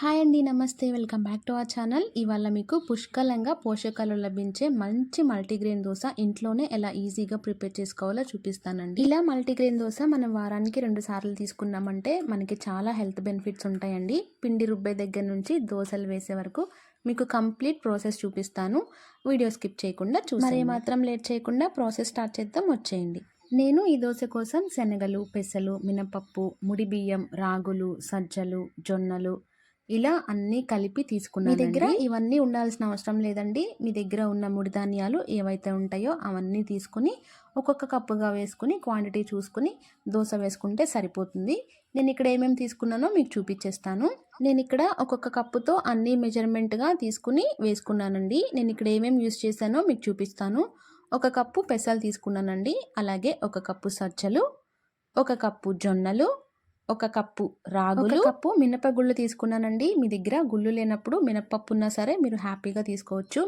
Hi అండి నమస్తే. Welcome back to our channel. ఇవాళ మీకు పుష్కలంగా పోషకాలు లభించే మంచి మల్టీగ్రెయిన్ దోశ ఇంట్లోనే ఎలా ఈజీగా ప్రిపేర్ చేసుకోవాలో చూపిస్తానండి. ఇలా మల్టీగ్రెయిన్ దోశ మనం వారానికి రెండు సార్లు తీసుకున్నామంటే మనకి చాలా హెల్త్ బెనిఫిట్స్ ఉంటాయండి. పిండి రుబ్బే దగ్గర నుంచి దోశలు వేసే వరకు మీకు కంప్లీట్ ప్రాసెస్ చూపిస్తాను. వీడియో స్కిప్ చేయకుండా చూసి మరి మాత్రం లేట్ చేయకుండా ప్రాసెస్ స్టార్ట్ చేద్దాం వచ్చేయండి. నేను ఈ దోశ కోసం శనగలు పెసలు మినపప్పు ముడి బియ్యం రాగులు సజ్జలు జొన్నలు ఇలా అన్నీ కలిపి తీసుకున్నాను మీ దగ్గర ఇవన్నీ ఉండాల్సిన అవసరం లేదండి. మీ దగ్గర ఉన్న ముడి ధాన్యాలు ఏవైతే ఉంటాయో అవన్నీ తీసుకుని ఒక్కొక్క కప్పుగా వేసుకుని క్వాంటిటీ చూసుకుని దోశ వేసుకుంటే సరిపోతుంది. నేను ఇక్కడ ఏమేమి తీసుకున్నానో మీకు చూపించేస్తాను నేను ఇక్కడ ఒక్కొక్క కప్పుతో అన్ని మెజర్మెంట్గా తీసుకుని వేసుకున్నానండి. నేను ఇక్కడ ఏమేమి యూస్ చేశానో మీకు చూపిస్తాను. ఒక కప్పు పెసలు తీసుకున్నానండి. అలాగే ఒక కప్పు సజ్జలు ఒక కప్పు జొన్నలు ఒక కప్పు రాగులు. కప్పు మినపగుళ్ళు తీసుకున్నానండి. మీ దగ్గర గుళ్ళు లేనప్పుడు మినపప్పు ఉన్నా సరే మీరు హ్యాపీగా తీసుకోవచ్చు.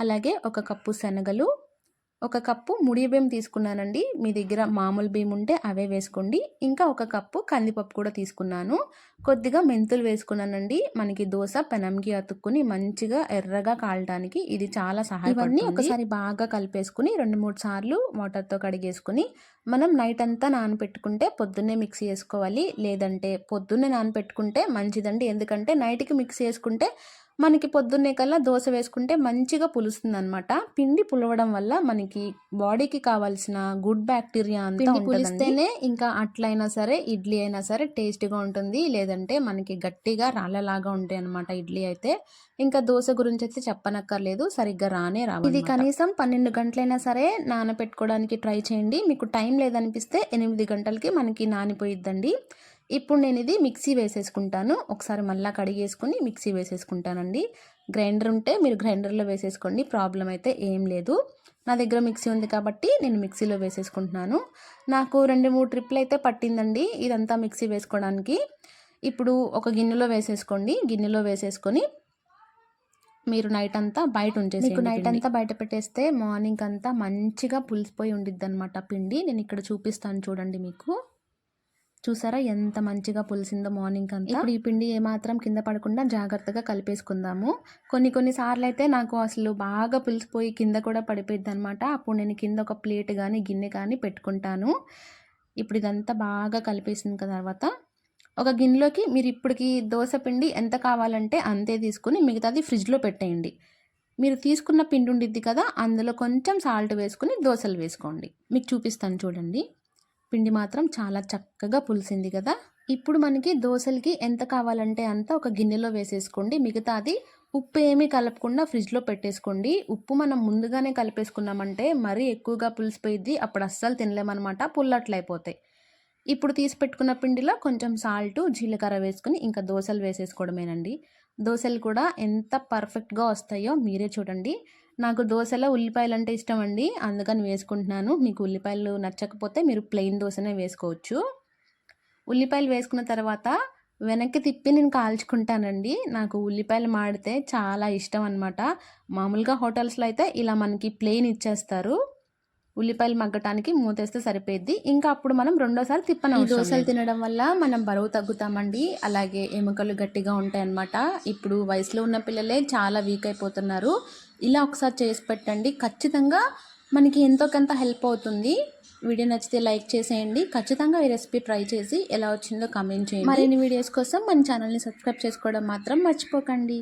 అలాగే ఒక కప్పు శనగలు. ఒక కప్పు ముడి బియ్యం తీసుకున్నానండి. మీ దగ్గర మామూలు బియ్యం ఉంటే అవే వేసుకోండి. ఇంకా ఒక కప్పు కందిపప్పు కూడా తీసుకున్నాను. కొద్దిగా మెంతులు వేసుకున్నానండి. మనకి దోశ పెనంకి అతుక్కుని మంచిగా ఎర్రగా కాలడానికి ఇది చాలా సహాయపడుతుంది. ఒకసారి బాగా కలిపేసుకుని రెండు మూడు సార్లు వాటర్తో కడిగేసుకుని మనం నైట్ అంతా నానపెట్టుకుంటే పొద్దున్నే మిక్సీ చేసుకోవాలి. లేదంటే పొద్దున్నే నానపెట్టుకుంటే మంచిదండి. ఎందుకంటే నైట్కి మిక్సీ చేసుకుంటే మనకి పొద్దున్నే కల్లా దోశ వేసుకుంటే మంచిగా పులుస్తుంది అనమాట పిండి పులవడం వల్ల మనకి బాడీకి కావాల్సిన గుడ్ బ్యాక్టీరియా అంతా పులిస్తేనే ఇంకా అట్లయినా సరే ఇడ్లీ అయినా సరే టేస్ట్గా ఉంటుంది. లేదంటే మనకి గట్టిగా రాళ్ళలాగా ఉంటాయి అనమాట ఇడ్లీ అయితే. ఇంకా దోశ గురించి అయితే చెప్పనక్కర్లేదు సరిగ్గా రానే రావు ఇది కనీసం పన్నెండు గంటలైనా సరే నానపెట్టుకోవడానికి ట్రై చేయండి. మీకు టైం లేదనిపిస్తే ఎనిమిది గంటలకి మనకి నానిపోయిద్దండి. ఇప్పుడు నేను ఇది మిక్సీ వేసేసుకుంటాను. ఒకసారి మళ్ళీ కడిగేసుకుని మిక్సీ వేసేసుకుంటానండి. గ్రైండర్ ఉంటే మీరు గ్రైండర్లో వేసేసుకోండి ప్రాబ్లం అయితే ఏం లేదు. నా దగ్గర మిక్సీ ఉంది కాబట్టి నేను మిక్సీలో వేసేసుకుంటున్నాను. నాకు రెండు మూడు ట్రిప్లు అయితే పట్టిందండి ఇదంతా మిక్సీ వేసుకోవడానికి. ఇప్పుడు ఒక గిన్నెలో వేసేసుకోండి. గిన్నెలో వేసేసుకొని మీరు నైట్ అంతా బయట ఉంచేసి మీకు నైట్ అంతా బయట పెట్టేస్తే మార్నింగ్ అంతా మంచిగా పులిసిపోయి ఉండిద్ది అనమాట పిండి. నేను ఇక్కడ చూపిస్తాను చూడండి మీకు. చూసారా? ఎంత మంచిగా పులిసిందో మార్నింగ్ అంతా ఇప్పుడు ఈ పిండి ఏమాత్రం కింద పడకుండా జాగ్రత్తగా కలిపేసుకుందాము. కొన్ని కొన్ని సార్లు అయితే నాకు అసలు బాగా పులిసిపోయి కింద కూడా పడిపోయింది అనమాట అప్పుడు నేను కింద ఒక ప్లేట్ కానీ గిన్నె కానీ పెట్టుకుంటాను. ఇప్పుడు ఇదంతా బాగా కలిపేసిన తర్వాత. ఒక గిన్నెలోకి మీరు ఇప్పటికి దోశ పిండి ఎంత కావాలంటే అంతే తీసుకుని మిగతాది ఫ్రిడ్జ్లో పెట్టేయండి. మీరు తీసుకున్న పిండి ఉండిద్ది కదా అందులో కొంచెం సాల్ట్ వేసుకుని దోశలు వేసుకోండి. మీకు చూపిస్తాను చూడండి. పిండి మాత్రం చాలా చక్కగా పులిసింది కదా. ఇప్పుడు మనకి దోశలకి ఎంత కావాలంటే అంత ఒక గిన్నెలో వేసేసుకోండి. మిగతాది ఉప్పు ఏమీ కలపకుండా ఫ్రిడ్జ్లో పెట్టేసుకోండి. ఉప్పు మనం ముందుగానే కలిపేసుకున్నామంటే మరీ ఎక్కువగా పులిసిపోయిద్ది. అప్పుడు అస్సలు తినలేమన్నమాట. పుల్లట్లయిపోతాయి. ఇప్పుడు తీసి పెట్టుకున్న పిండిలో కొంచెం సాల్ట్ జీలకర్ర వేసుకుని ఇంకా దోశలు వేసేసుకోవడమేనండి. దోశలు కూడా ఎంత పర్ఫెక్ట్గా వస్తాయో మీరే చూడండి. నాకు దోశలో ఉల్లిపాయలు అంటే ఇష్టం అండి అందుకని వేసుకుంటున్నాను. మీకు ఉల్లిపాయలు నచ్చకపోతే మీరు ప్లెయిన్ దోశనే వేసుకోవచ్చు. ఉల్లిపాయలు వేసుకున్న తర్వాత వెనక్కి తిప్పి నేను కాల్చుకుంటానండి. నాకు ఉల్లిపాయలు మాడితే చాలా ఇష్టం అనమాట మామూలుగా హోటల్స్లో అయితే ఇలా మనకి ప్లెయిన్ ఇచ్చేస్తారు. ఉల్లిపాయలు మగ్గటానికి మూతేస్తే సరిపోద్ది ఇంకా అప్పుడు మనం రెండోసారి తిప్పన దోశలు తినడం వల్ల మనం బరువు తగ్గుతామండి. అలాగే ఎముకలు గట్టిగా ఉంటాయి అన్నమాట ఇప్పుడు వయసులో ఉన్న పిల్లలే చాలా వీక్ అయిపోతున్నారు. ఇలా ఒకసారి చేసి పెట్టండి. ఖచ్చితంగా మనకి ఎంతో కొంత హెల్ప్ అవుతుంది. వీడియో నచ్చితే లైక్ చేసేయండి. ఖచ్చితంగా ఈ రెసిపీ ట్రై చేసి ఎలా వచ్చిందో కమెంట్ చేయండి. మరిన్ని వీడియోస్ కోసం మన ఛానల్ని సబ్స్క్రైబ్ చేసుకోవడం మాత్రం మర్చిపోకండి.